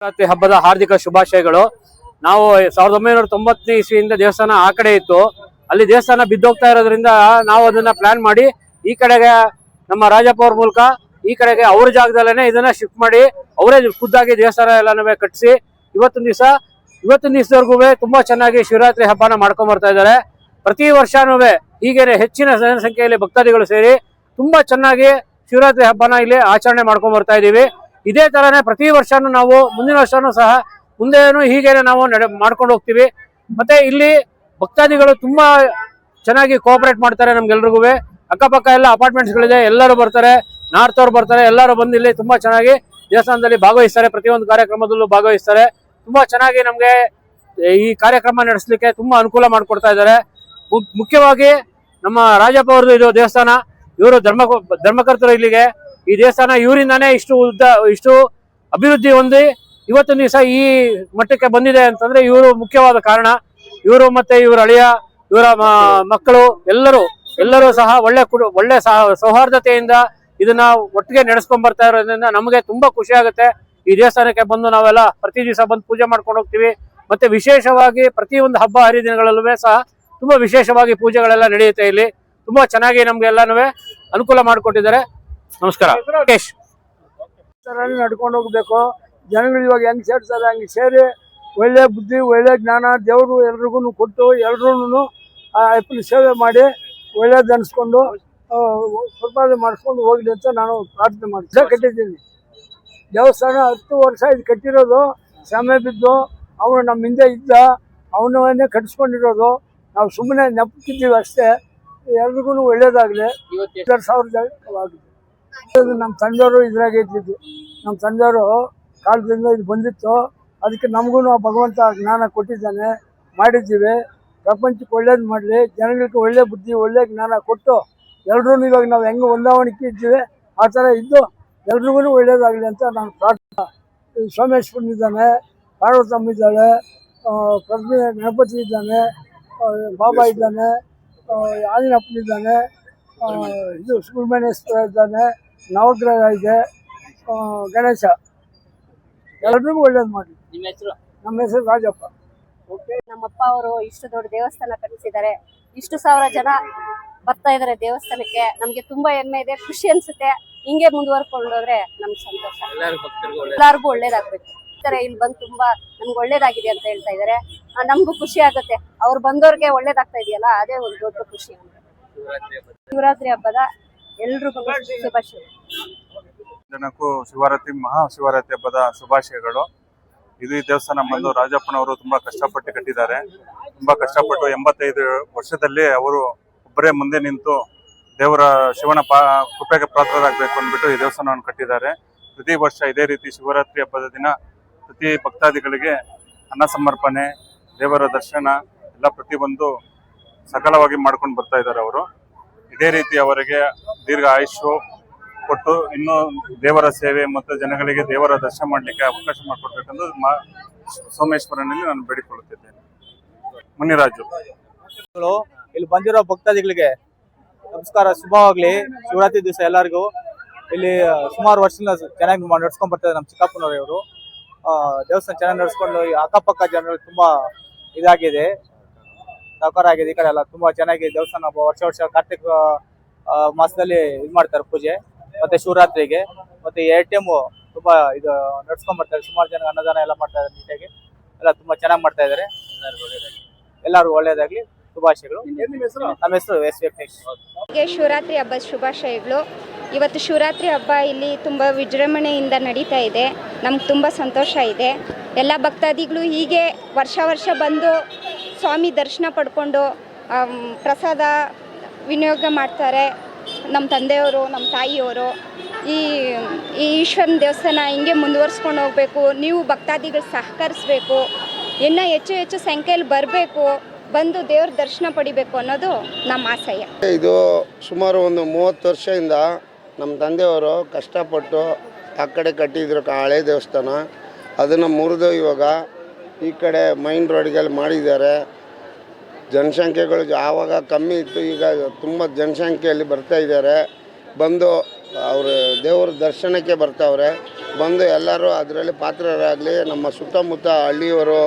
ಶಿವರಾತ್ರಿ ಹಬ್ಬದ ಹಾರ್ದಿಕ ಶುಭಾಶಯಗಳು. ನಾವು ಸಾವಿರದ ಒಂಬೈನೂರ ತೊಂಬತ್ತನೇ ಇಸ್ವಿಯಿಂದ ದೇವಸ್ಥಾನ ಆ ಕಡೆ ಇತ್ತು. ಅಲ್ಲಿ ದೇವಸ್ಥಾನ ಬಿದ್ದೋಗ್ತಾ ಇರೋದ್ರಿಂದ ನಾವು ಅದನ್ನ ಪ್ಲಾನ್ ಮಾಡಿ ಈ ಕಡೆಗೆ ನಮ್ಮ ರಾಜಪ್ಪ ಮೂಲಕ ಈ ಕಡೆಗೆ ಅವ್ರ ಜಾಗದಲ್ಲೇನೆ ಇದನ್ನ ಶಿಫ್ಟ್ ಮಾಡಿ ಅವರೇ ಖುದ್ದಾಗಿ ದೇವಸ್ಥಾನ ಎಲ್ಲನೂ ಕಟ್ಟಿಸಿ ಇವತ್ತಿನ ದಿವಸ, ಇವತ್ತಿನ ದಿವಸದವರೆಗೂ ತುಂಬಾ ಚೆನ್ನಾಗಿ ಶಿವರಾತ್ರಿ ಹಬ್ಬನ ಮಾಡ್ಕೊಂಡ್ ಬರ್ತಾ ಇದ್ದಾರೆ. ಪ್ರತಿ ವರ್ಷನೂ ಹೀಗೇನೆ ಹೆಚ್ಚಿನ ಜನಸಂಖ್ಯೆಯಲ್ಲಿ ಭಕ್ತಾದಿಗಳು ಸೇರಿ ತುಂಬಾ ಚೆನ್ನಾಗಿ ಶಿವರಾತ್ರಿ ಹಬ್ಬನ ಇಲ್ಲಿ ಆಚರಣೆ ಮಾಡ್ಕೊಂಡ್ ಬರ್ತಾ ಇದೀವಿ. ಇದೇ ತರನೇ ಪ್ರತಿ ವರ್ಷನೂ ನಾವು, ಮುಂದಿನ ವರ್ಷನೂ ಸಹ ಮುಂದೆನೂ ಹೀಗೇನೆ ನಾವು ನಡೆ, ಮಾಡ್ಕೊಂಡು ಹೋಗ್ತೀವಿ. ಮತ್ತೆ ಇಲ್ಲಿ ಭಕ್ತಾದಿಗಳು ತುಂಬಾ ಚೆನ್ನಾಗಿ ಕೋಆಪರೇಟ್ ಮಾಡ್ತಾರೆ ನಮ್ಗೆಲ್ರಿಗೂ. ಅಕ್ಕಪಕ್ಕ ಎಲ್ಲ ಅಪಾರ್ಟ್ಮೆಂಟ್ಸ್ಗಳಿದೆ ಎಲ್ಲರೂ ಬರ್ತಾರೆ ನಾರ್ತ್ ಅವ್ರು ಬರ್ತಾರೆ, ಎಲ್ಲರೂ ಬಂದು ಇಲ್ಲಿ ತುಂಬಾ ಚೆನ್ನಾಗಿ ದೇವಸ್ಥಾನದಲ್ಲಿ ಭಾಗವಹಿಸ್ತಾರೆ. ಪ್ರತಿಯೊಂದು ಕಾರ್ಯಕ್ರಮದಲ್ಲೂ ಭಾಗವಹಿಸ್ತಾರೆ. ತುಂಬಾ ಚೆನ್ನಾಗಿ ನಮಗೆ ಈ ಕಾರ್ಯಕ್ರಮ ನಡೆಸಲಿಕ್ಕೆ ತುಂಬಾ ಅನುಕೂಲ ಮಾಡಿಕೊಡ್ತಾ ಇದ್ದಾರೆ. ಮುಖ್ಯವಾಗಿ ನಮ್ಮ ರಾಜಪ್ಪ ಅವ್ರದ್ದು ಇದು ದೇವಸ್ಥಾನ. ಇವರು ಧರ್ಮ, ಧರ್ಮಕರ್ತರು ಇಲ್ಲಿಗೆ. ಈ ದೇವಸ್ಥಾನ ಇವರಿಂದಾನೇ ಇಷ್ಟು ಉದ್ದ, ಇಷ್ಟು ಅಭಿವೃದ್ಧಿ ಹೊಂದಿ ಇವತ್ತಿನ ದಿವಸ ಈ ಮಟ್ಟಕ್ಕೆ ಬಂದಿದೆ ಅಂತಂದ್ರೆ ಇವರು ಮುಖ್ಯವಾದ ಕಾರಣ. ಇವರು ಮತ್ತೆ ಇವರ ಅಳಿಯ, ಇವರ ಮಕ್ಕಳು ಎಲ್ಲರೂ ಎಲ್ಲರೂ ಸಹ ಒಳ್ಳೆ ಒಳ್ಳೆ ಸಹ- ಸೌಹಾರ್ದತೆಯಿಂದ ಇದನ್ನ ಒಟ್ಟಿಗೆ ನಡೆಸ್ಕೊಂಡ್ ಬರ್ತಾ ಇರೋದ್ರಿಂದ ನಮಗೆ ತುಂಬಾ ಖುಷಿ ಆಗುತ್ತೆ. ಈ ದೇವಸ್ಥಾನಕ್ಕೆ ಬಂದು ನಾವೆಲ್ಲ ಪ್ರತಿ ದಿವಸ ಬಂದು ಪೂಜೆ ಮಾಡ್ಕೊಂಡು ಹೋಗ್ತೀವಿ. ಮತ್ತೆ ವಿಶೇಷವಾಗಿ ಪ್ರತಿ ಒಂದು ಹಬ್ಬ ಹರಿದಿನಗಳಲ್ಲೂ ಸಹ ತುಂಬಾ ವಿಶೇಷವಾಗಿ ಪೂಜೆಗಳೆಲ್ಲ ನಡೆಯುತ್ತೆ ಇಲ್ಲಿ. ತುಂಬಾ ಚೆನ್ನಾಗಿ ನಮ್ಗೆ ಎಲ್ಲಾನು ಅನುಕೂಲ ಮಾಡಿಕೊಟ್ಟಿದ್ದಾರೆ. ನಮಸ್ಕಾರ. ರಾಕೇಶ್ ನಡ್ಕೊಂಡು ಹೋಗ್ಬೇಕು. ಜನಗಳು ಇವಾಗ ಹೆಂಗ್ ಸೇರ್ತಾರೆ ಹಂಗೆ ಸೇರಿ ಒಳ್ಳೆ ಬುದ್ಧಿ ಒಳ್ಳೆ ಜ್ಞಾನ ದೇವರು ಎಲ್ರಿಗೂ ಕೊಟ್ಟು ಎಲ್ರೂ ಅಪ್ಪನ ಸೇವೆ ಮಾಡಿ ಒಳ್ಳೇದು ಅನ್ಸ್ಕೊಂಡು ಸಂಪಾದನೆ ಮಾಡಿಸ್ಕೊಂಡು ಹೋಗ್ಲಿ ಅಂತ ನಾನು ಪ್ರಾರ್ಥನೆ ಮಾಡ್ತೀನಿ. ಕಟ್ಟಿದ್ದೀನಿ. ದೇವಸ್ಥಾನ ಹತ್ತು ವರ್ಷ ಇದು ಕಟ್ಟಿರೋದು. ಸಮಯ ಬಿದ್ದು ಅವನು ನಮ್ಮ ಹಿಂದೆ ಇದ್ದ ಅವನವನ್ನೇ ಕಟ್ಟಿಸ್ಕೊಂಡಿರೋದು ನಾವು ಸುಮ್ಮನೆ ನೆಪಕ್ಕಿದ್ದೀವಿ ಅಷ್ಟೇ. ಎಲ್ರಿಗೂ ಒಳ್ಳೇದಾಗಲಿ. ಎರಡು ಸಾವಿರದ ನಮ್ಮ ತಂದೆಯವರು ಇದ್ರಾಗ ನಮ್ಮ ತಂದೆಯವರು ಕಾಲದಿಂದ ಇದು ಬಂದಿತ್ತು. ಅದಕ್ಕೆ ನಮಗೂ ಭಗವಂತ ಜ್ಞಾನ ಕೊಟ್ಟಿದ್ದಾನೆ. ಮಾಡಿದ್ದೀವಿ. ಪ್ರಪಂಚಕ್ಕೆ ಒಳ್ಳೇದು ಮಾಡಲಿ. ಜನಗಳಿಗೆ ಒಳ್ಳೆ ಬುದ್ಧಿ, ಒಳ್ಳೆ ಜ್ಞಾನ ಕೊಟ್ಟು ಎಲ್ರೂ ಇವಾಗ ನಾವು ಹೆಂಗೆ ಹೊಂದಾವಣಿಕೆ ಇದ್ದೀವಿ, ಆ ಥರ ಇದ್ದು ಎಲ್ರಿಗೂ ಒಳ್ಳೇದಾಗಲಿ ಅಂತ ನಾನು ಪ್ರಾರ್ಥನೆ ಈ ಸೋಮೇಶ್ವರನಿದ್ದಾನೆ ಪಾರ್ವತಮ್ಮ ಇದ್ದಾಳೆ ಪ್ರಜ್ಞೆ, ಗಣಪತಿ ಇದ್ದಾನೆ ಬಾಬಾ ಇದ್ದಾನೆ ಆಂಜನಪ್ಪನಿದ್ದಾನೆ ಇದು ಸುಬ್ರಹ್ಮಣ್ಯೇಶ್ವರ ಇದ್ದಾನೆ ನವಗ್ರಹ ಇದೆ ಗಣೇಶ. ಎಲ್ಲರಿಗೂ ಒಳ್ಳೇದು ಮಾಡಿ ನಿಮ್ಮ ಹೆಸರು? ನಮ್ಮ ಹೆಸರು ರಾಜಪ್ಪ. ನಮ್ಮಪ್ಪ ಅವರು ಇಷ್ಟು ದೊಡ್ಡ ದೇವಸ್ಥಾನ ಕಟ್ಟಿಸಿದ್ದಾರೆ. ಇಷ್ಟು ಸಾವಿರ ಜನ ಬರ್ತಾ ಇದಾರೆ ದೇವಸ್ಥಾನಕ್ಕೆ. ನಮ್ಗೆ ತುಂಬಾ ಹೆಮ್ಮೆ ಇದೆ ಖುಷಿ ಅನ್ಸುತ್ತೆ. ಹಿಂಗೆ ಮುಂದುವರ್ಕೊಂಡೋದ್ರೆ ನಮ್ಗೆ ಸಂತೋಷ. ಎಲ್ಲರಿಗೂ ಒಳ್ಳೇದಾಗ್ಬೇಕು. ಈ ತರ ಇಲ್ಲಿ ಬಂದು ತುಂಬಾ ನಮ್ಗೆ ಒಳ್ಳೇದಾಗಿದೆ ಅಂತ ಹೇಳ್ತಾ ಇದಾರೆ ಆ, ನಮ್ಗೂ ಖುಷಿ ಆಗುತ್ತೆ. ಅವ್ರು ಬಂದವ್ರಿಗೆ ಒಳ್ಳೇದಾಗ್ತಾ ಇದೆಯಲ್ಲ ಅದೇ ಒಂದು ದೊಡ್ಡ ಖುಷಿ. ಶಿವರಾತ್ರಿ ಹಬ್ಬದ ಎಲ್ರಿಗೂ ಶುಭಾಶಯ. ಜನಕ್ಕೂ ಶಿವರಾತ್ರಿ ಮಹಾ ಶಿವರಾತ್ರಿ ಹಬ್ಬದ ಶುಭಾಶಯಗಳು. ಇದು ಈ ದೇವಸ್ಥಾನ ಬಂದು ರಾಜಪ್ಪನವರು ತುಂಬಾ ಕಷ್ಟಪಟ್ಟು ಕಟ್ಟಿದ್ದಾರೆ. ತುಂಬಾ ಕಷ್ಟಪಟ್ಟು ಎಂಬತ್ತೈದು ವರ್ಷದಲ್ಲಿ ಅವರು ಒಬ್ಬರೇ ಮುಂದೆ ನಿಂತು ದೇವರ ಶಿವನ ಪಾ ಕೃಪೆಗೆ ಪಾತ್ರರಾಗಬೇಕು ಅಂದ್ಬಿಟ್ಟು ಈ ದೇವಸ್ಥಾನವನ್ನು ಕಟ್ಟಿದ್ದಾರೆ. ಪ್ರತಿ ವರ್ಷ ಇದೇ ರೀತಿ ಶಿವರಾತ್ರಿ ಹಬ್ಬದ ದಿನ ಪ್ರತಿ ಭಕ್ತಾದಿಗಳಿಗೆ ಅನ್ನ ಸಮರ್ಪಣೆ ದೇವರ ದರ್ಶನ ಎಲ್ಲ ಪ್ರತಿಯೊಂದು ಸಕಲವಾಗಿ ಮಾಡ್ಕೊಂಡು ಬರ್ತಾ ಇದ್ದಾರೆ ಅವರು. ಇದೇ ರೀತಿ ಅವರಿಗೆ ದೀರ್ಘ ಆಯುಷ್ಯು ಕೊಟ್ಟು ಇನ್ನೂ ದೇವರ ಸೇವೆ ಮತ್ತು ಜನಗಳಿಗೆ ದೇವರ ದರ್ಶನ ಮಾಡಲಿಕ್ಕೆ ಅವಕಾಶ ಮಾಡಿಕೊಡ್ಬೇಕೆಂದು ಮಾ- ಸೋಮೇಶ್ವರನಲ್ಲಿ ನಾನು ಬೇಡಿಕೊಳ್ಳುತ್ತಿದ್ದೇನೆ. ಮುನಿರಾಜು. ಇಲ್ಲಿ ಬಂದಿರೋ ಭಕ್ತಾದಿಗಳಿಗೆ ನಮಸ್ಕಾರ, ಶುಭವಾಗಲಿ. ಶಿವರಾತ್ರಿ ದಿವಸ ಎಲ್ಲರಿಗೂ. ಇಲ್ಲಿ ಸುಮಾರು ವರ್ಷದಿಂದ ಚೆನ್ನಾಗಿ ನಡ್ಸ್ಕೊಂಡ್ ಬರ್ತಾರೆ ನಮ್ಮ ಚಿಕ್ಕಪ್ಪನವರು ದೇವಸ್ಥಾನ ಚೆನ್ನಾಗಿ ನಡೆಸ್ಕೊಂಡು ಅಕ್ಕಪಕ್ಕ ಜನರು ತುಂಬಾ ಇದಾಗಿದೆ. ಸಹಕಾರ ಆಗಿದೆ ಈ ಕಡೆ ಎಲ್ಲ. ತುಂಬಾ ಚೆನ್ನಾಗಿ ದೇವಸ್ಥಾನ, ವರ್ಷ ವರ್ಷ ಕಾರ್ತಿಕ ಮಾಸದಲ್ಲಿ ಇದು ಮಾಡ್ತಾರೆ ಪೂಜೆ. ಮತ್ತೆ ಶಿವರಾತ್ರಿಗೆ. ಮತ್ತೆ ಎ ಟಿ ಎಂ ತುಂಬಾ ಇದು ನಡ್ಸ್ಕೊಂಡ್ ಬರ್ತಾರೆ ಸುಮಾರು ಜನ ಅನ್ನದಾನ ಎಲ್ಲ ಮಾಡ್ತಾ ಇದ್ದಾರೆ ನೀಟಾಗಿ. ಎಲ್ಲ ತುಂಬಾ ಚೆನ್ನಾಗಿ ಮಾಡ್ತಾ ಇದ್ದಾರೆ. ಎಲ್ಲರಿಗೂ ಒಳ್ಳೇದಾಗ್ಲಿ. ಶುಭಾಶಯಗಳು. ನಮ್ಮ ಹೆಸರು ಎಸ್ ವೆಂಕಟೇಶ್ಗೆ ಶಿವರಾತ್ರಿ ಹಬ್ಬದ ಶುಭಾಶಯಗಳು. ಇವತ್ತು ಶಿವರಾತ್ರಿ ಹಬ್ಬ ಇಲ್ಲಿ ತುಂಬ ವಿಜೃಂಭಣೆಯಿಂದ ನಡೀತಾ ಇದೆ. ನಮ್ಗೆ ತುಂಬ ಸಂತೋಷ ಇದೆ. ಎಲ್ಲ ಭಕ್ತಾದಿಗಳು ಹೀಗೆ ವರ್ಷ ವರ್ಷ ಬಂದು ಸ್ವಾಮಿ ದರ್ಶನ ಪಡ್ಕೊಂಡು ಪ್ರಸಾದ ವಿನಿಯೋಗ ಮಾಡ್ತಾರೆ ನಮ್ಮ ತಂದೆಯವರು, ನಮ್ಮ ತಾಯಿಯವರು. ಈ ಈ ಈಶ್ವರನ ದೇವಸ್ಥಾನ ಹಿಂಗೆ ಮುಂದುವರ್ಸ್ಕೊಂಡು ಹೋಗಬೇಕು. ನೀವು ಭಕ್ತಾದಿಗಳು ಸಹಕರಿಸ್ಬೇಕು. ಇನ್ನೂ ಹೆಚ್ಚು ಹೆಚ್ಚು ಸಂಖ್ಯೆಯಲ್ಲಿ ಬರಬೇಕು. ಬಂದು ದೇವ್ರ ದರ್ಶನ ಪಡಿಬೇಕು ಅನ್ನೋದು ನಮ್ಮ ಆಶಯ ಇದು ಸುಮಾರು ಒಂದು ಮೂವತ್ತು ವರ್ಷದಿಂದ ನಮ್ಮ ತಂದೆಯವರು ಕಷ್ಟಪಟ್ಟು ಆ ಕಡೆ ಕಟ್ಟಿದ್ರು ಹಳೆ ದೇವಸ್ಥಾನ. ಅದನ್ನು ಮುರಿದು ಇವಾಗ ಈ ಕಡೆ ಮೈನ್ ರೋಡ್ಗೆಲ್ಲ ಮಾಡಿದ್ದಾರೆ. ಜನಸಂಖ್ಯೆಗಳು ಆವಾಗ ಕಮ್ಮಿ ಇತ್ತು, ಈಗ ತುಂಬ ಜನಸಂಖ್ಯೆಯಲ್ಲಿ ಬರ್ತಾ ಇದ್ದಾರೆ. ಬಂದು ಅವರು ದೇವ್ರ ದರ್ಶನಕ್ಕೆ ಬರ್ತವ್ರೆ. ಬಂದು ಎಲ್ಲರೂ ಅದರಲ್ಲಿ ಪಾತ್ರರಾಗಲಿ, ನಮ್ಮ ಸುತ್ತಮುತ್ತ ಹಳ್ಳಿಯವರು,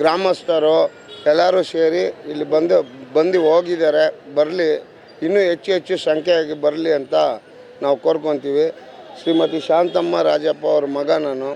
ಗ್ರಾಮಸ್ಥರು ಎಲ್ಲರೂ ಸೇರಿ ಇಲ್ಲಿ ಬಂದು ಬಂದು ಹೋಗಿದ್ದಾರೆ. ಬರಲಿ, ಇನ್ನೂ ಹೆಚ್ಚು ಹೆಚ್ಚು ಸಂಖ್ಯೆಯಾಗಿ ಬರಲಿ ಅಂತ ನಾವು ಕೋರ್ಕೊತೀವಿ. ಶ್ರೀಮತಿ ಶಾಂತಮ್ಮ ರಾಜಪ್ಪ ಅವ್ರ ಮಗ ನಾನು.